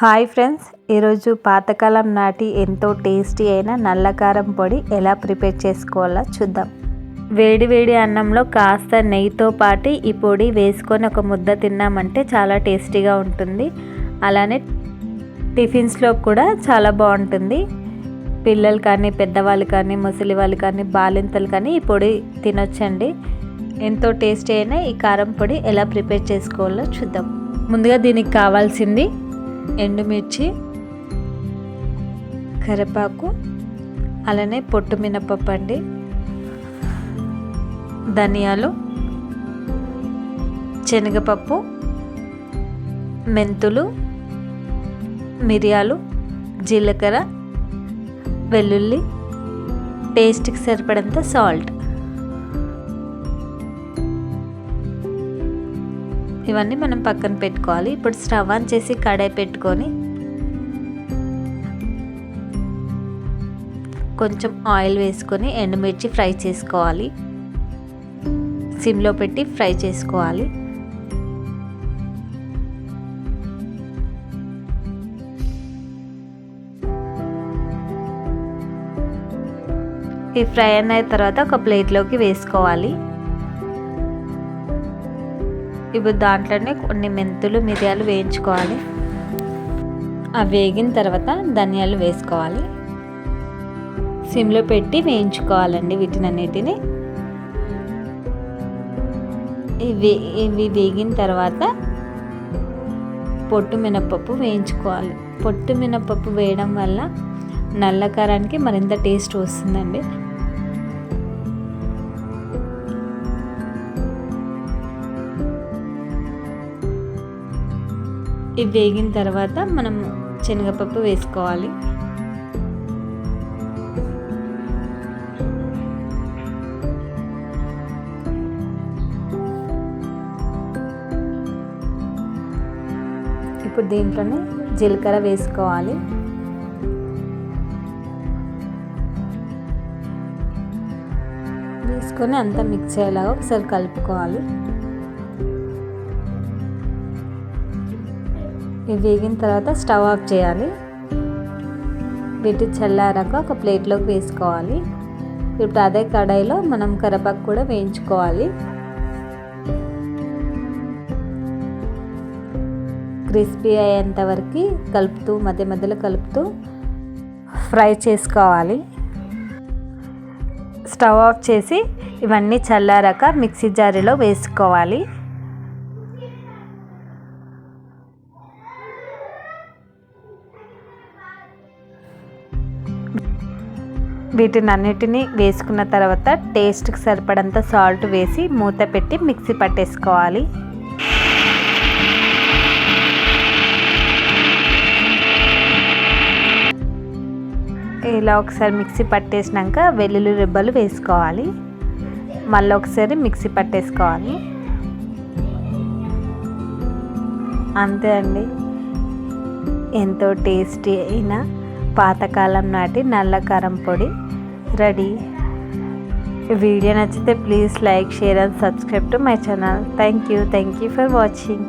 Hi friends ఈరోజు పాతకాలం నాటి ఎంతో టేస్టీ అయిన నల్లకారం పొడి ఎలా ప్రిపేర్ చేసుకోవాలో చూద్దాం. వేడి వేడి అన్నంలో కాస్త నెయ్యితో పాటు ఈ పొడి వేసుకొని ఒక ముద్ద తిన్నామంటే చాలా టేస్టీగా ఉంటుంది. అలానే టిఫిన్స్లో కూడా చాలా బాగుంటుంది. పిల్లలు కానీ పెద్దవాళ్ళు కానీ ముసలి వాళ్ళు కానీ బాలింతలు కానీ ఈ పొడి తినొచ్చండి. ఎంతో టేస్టీ అయిన ఈ కారం పొడి ఎలా ప్రిపేర్ చేసుకోవాలో చూద్దాం. ముందుగా దీనికి కావాల్సింది ఎండుమిర్చి కరివేపాకు అలానే పొట్టు మినపప్పు అండి ధనియాలు శనగపప్పు మెంతులు మిరియాలు జీలకర్ర వెల్లుల్లి టేస్ట్కి సరిపడంత సాల్ట్. ఇవన్నీ మనం పక్కన పెట్టుకోవాలి. ఇప్పుడు స్టవ్ ఆన్ చేసి కడాయి పెట్టుకొని కొంచెం ఆయిల్ వేసుకొని ఎండుమిర్చి ఫ్రై చేసుకోవాలి. సిమ్లో పెట్టి ఫ్రై చేసుకోవాలి. ఈ ఫ్రై అయిన తర్వాత ఒక ప్లేట్లోకి వేసుకోవాలి. ఇప్పుడు దాంట్లోనే కొన్ని మెంతులు మిరియాలు వేయించుకోవాలి. అవి వేగిన తర్వాత ధనియాలు వేసుకోవాలి. సిమ్లో పెట్టి వేయించుకోవాలండి వీటినన్నిటిని. ఇవి ఇవి వేగిన తర్వాత పొట్టు మినపప్పు వేయించుకోవాలి. పొట్టు మినపప్పు వేయడం వల్ల నల్లకారానికి మరింత టేస్ట్ వస్తుందండి. ఇవి వేగిన తర్వాత మనం శనగపప్పు వేసుకోవాలి. ఇప్పుడు దీంట్లోనే జీలకర్ర వేసుకోవాలి. వేసుకొని అంతా మిక్స్ అయ్యేలాగా ఒకసారి కలుపుకోవాలి. ఇవి వేగిన తర్వాత స్టవ్ ఆఫ్ చేయాలి. వీటి చల్లారాక ఒక ప్లేట్లోకి వేసుకోవాలి. ఇప్పుడు అదే కడాయిలో మనం కరపాకు కూడా వేయించుకోవాలి. క్రిస్పీ అయ్యేంత వరకు కలుపుతూ మధ్య మధ్యలో కలుపుతూ ఫ్రై చేసుకోవాలి. స్టవ్ ఆఫ్ చేసి ఇవన్నీ చల్లారాక మిక్సీ జారీలో వేసుకోవాలి. వీటిని అన్నిటినీ వేసుకున్న తర్వాత టేస్ట్కి సరిపడంత సాల్ట్ వేసి మూత పెట్టి మిక్సీ పట్టేసుకోవాలి. ఇలా ఒకసారి మిక్సీ పట్టేసినాక వెల్లుల్లి రిబ్బలు వేసుకోవాలి. మళ్ళీ ఒకసారి మిక్సీ పట్టేసుకోవాలి. అంతే అండి. ఎంతో టేస్టీ అయిన పాతకాలం నాటి నల్ల కారం పొడి. రెడీ. వీడియో నచ్చితే please like share and subscribe to my channel. Thank you thank you for watching.